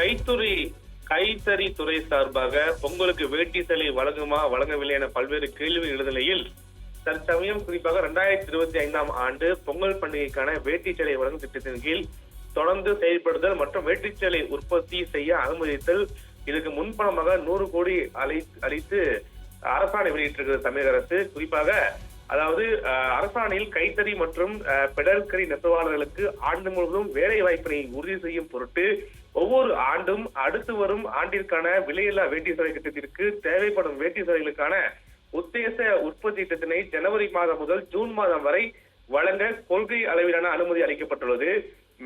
கைத்துறை கைத்தறி துறை சார்பாக பொங்கலுக்கு வேட்டி சேலை வழங்குமா வழங்கவில்லை என பல்வேறு கேள்வி எழுதலையில் தற்சமயம் குறிப்பாக இரண்டாயிரத்தி இருபத்தி ஐந்தாம் ஆண்டு பொங்கல் பண்டிகைக்கான வேட்டி சேலை வழங்கும் திட்டத்தின் கீழ் தொடர்ந்து செயல்படுதல் மற்றும் வேட்டி சேலை உற்பத்தி செய்ய அனுமதித்தல் இதுக்கு முன்பணமாக நூறு கோடி அழை அளித்து அரசாணை வெளியிட்டிருக்கிறது தமிழக அரசு. குறிப்பாக அதாவது அரசாணையில் கைத்தறி மற்றும் அஹ், நெசவாளர்களுக்கு ஆண்டு முழுவதும் வேலை வாய்ப்பினை உறுதி செய்யும் பொருட்டு ஒவ்வொரு ஆண்டும் அடுத்து வரும் ஆண்டிற்கான விலையில்லா வேட்டி சேலை திட்டத்திற்கு தேவைப்படும் வேட்டி சேலைகளுக்கான உத்தேச உற்பத்தி திட்டத்தினை ஜனவரி மாதம் முதல் ஜூன் மாதம் வரை வழங்க கொள்கை அளவிலான அனுமதி அளிக்கப்பட்டுள்ளது.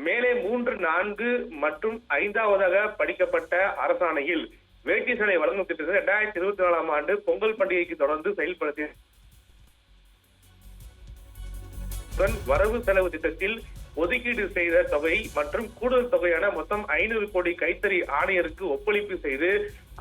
மேலே மூன்று நான்கு மற்றும் ஐந்தாவதாக படிக்கப்பட்ட அரசாணையில் வேட்டி சேலை வழங்கும் திட்டத்தை இரண்டாயிரத்தி இருபத்தி நாலாம் ஆண்டு பொங்கல் பண்டிகைக்கு தொடர்ந்து செயல்படுத்தி வரவு செலவு திட்டத்தில் ஒதுக்கீடு செய்த தொகை மற்றும் கூடுதல் தொகையான மொத்தம் ஐநூறு கோடி கைத்தறி ஆணையருக்கு ஒப்பளிப்பு செய்து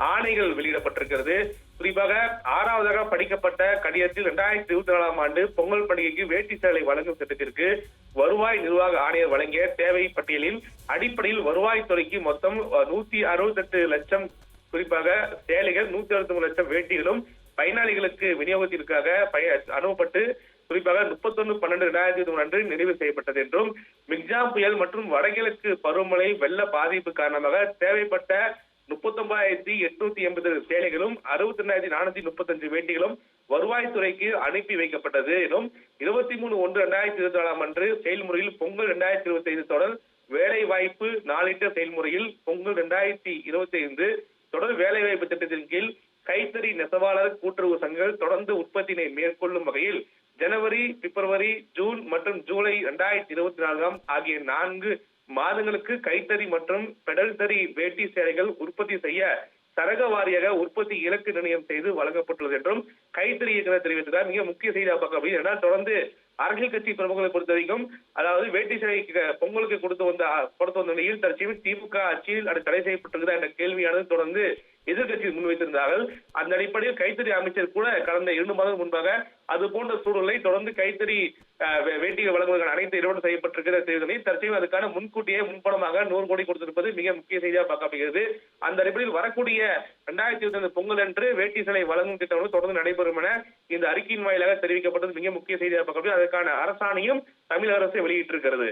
ஆணைகள் வெளியிடப்பட்டிருக்கிறது. குறிப்பாக ஆறாவதாக படிக்கப்பட்ட கடிதத்தில் இரண்டாயிரத்தி இருபத்தி நாலாம் ஆண்டு பொங்கல் பண்டிகைக்கு வேட்டி சேலை வழங்கும் திட்டத்திற்கு வருவாய் நிர்வாக ஆணையர் வழங்கிய தேவை பட்டியலின் அடிப்படையில் வருவாய்த்துறைக்கு மொத்தம் நூத்தி அறுபத்தெட்டு லட்சம் குறிப்பாக சேலைகள் நூத்தி அறுபத்தி மூணு லட்சம் வேட்டிகளும் பயனாளிகளுக்கு விநியோகத்திற்காக பய அனுப்பப்பட்டு குறிப்பாக முப்பத்தொன்னு பன்னெண்டு இரண்டாயிரத்தி இருபத்தி அன்று நிறைவு செய்யப்பட்டது என்றும் மிக்ஜாம் புயல் மற்றும் வடகிழக்கு பருவமழை வெள்ள பாதிப்பு காரணமாக தேவைப்பட்ட முப்பத்தொன்பதாயிரத்தி எட்நூத்தி எண்பது சேலைகளும் அறுபத்தி ரெண்டாயிரத்தி நானூத்தி முப்பத்தஞ்சு வேட்டிகளும் வருவாய்த்துறைக்கு அனுப்பி வைக்கப்பட்டது எனும் இருபத்தி மூணு ஒன்று இரண்டாயிரத்தி இருபத்தி நாலாம் அன்று செயல்முறையில் பொங்கல் இரண்டாயிரத்தி இருபத்தி ஐந்து தொடர் வேலை வாய்ப்பு நாளிட்ட செயல்முறையில் பொங்கல் இரண்டாயிரத்தி இருபத்தி ஐந்து தொடர் வேலைவாய்ப்பு திட்டத்தின் கீழ் கைத்தறி நெசவாளர் கூட்டுறவு சங்கங்கள் தொடர்ந்து உற்பத்தியினை மேற்கொள்ளும் வகையில் ஜனவரி பிப்ரவரி ஜூன் மற்றும் ஜூலை இரண்டாயிரத்தி இருபத்தி நான்காம் ஆகிய நான்கு மாதங்களுக்கு கைத்தறி மற்றும் பெடல் தறி வேட்டி சேலைகள் உற்பத்தி செய்ய சரக வாரியாக உற்பத்தி இலக்கு நிர்ணயம் செய்து வழங்கப்பட்டுள்ளது என்றும் கைத்தறி இயக்குநர் தெரிவித்ததால் மிக முக்கிய செய்தியாக பார்க்க முடியும் ஏன்னா தொடர்ந்து அரசியல் கட்சி பிரமுகர்களை பொறுத்த வரைக்கும் அதாவது வேட்டி சேலைக்கு பொங்கலுக்கு கொடுத்து வந்த கொடுத்து வந்த நிலையில் தற்சமயம் திமுக ஆட்சியில் அது தடை செய்யப்பட்டிருக்கிறதா என்ற கேள்வியானது தொடர்ந்து எதிர்கட்சி முன்வைத்திருந்தார்கள் அந்த அடிப்படையில் கைத்தறி அமைச்சர் கூட கடந்த இரண்டு மாதம் முன்பாக அது போன்ற சூழலை தொடர்ந்து கைத்தறி வேட்டிகள் வழங்குவதற்கான அனைத்து ஏற்பாடு செய்யப்பட்டிருக்கிற தேர்தலை தற்செயலும் அதுக்கான முன்கூட்டியே முன்பணமாக நூறு கோடி கொடுத்திருப்பது மிக முக்கிய செய்தியாக பார்க்கப்படுகிறது. அந்த அடிப்படையில் வரக்கூடிய இரண்டாயிரத்தி இருபத்தி ஐந்து பொங்கல் அன்று வேட்டி சிலை வழங்கும் திட்டம் தொடர்ந்து நடைபெறும் என இந்த அறிக்கையின் வாயிலாக தெரிவிக்கப்பட்டது மிக முக்கிய செய்தியாக பார்க்கப்படுகிறது. அதற்கான அரசாணையும் தமிழக அரசு வெளியிட்டிருக்கிறது.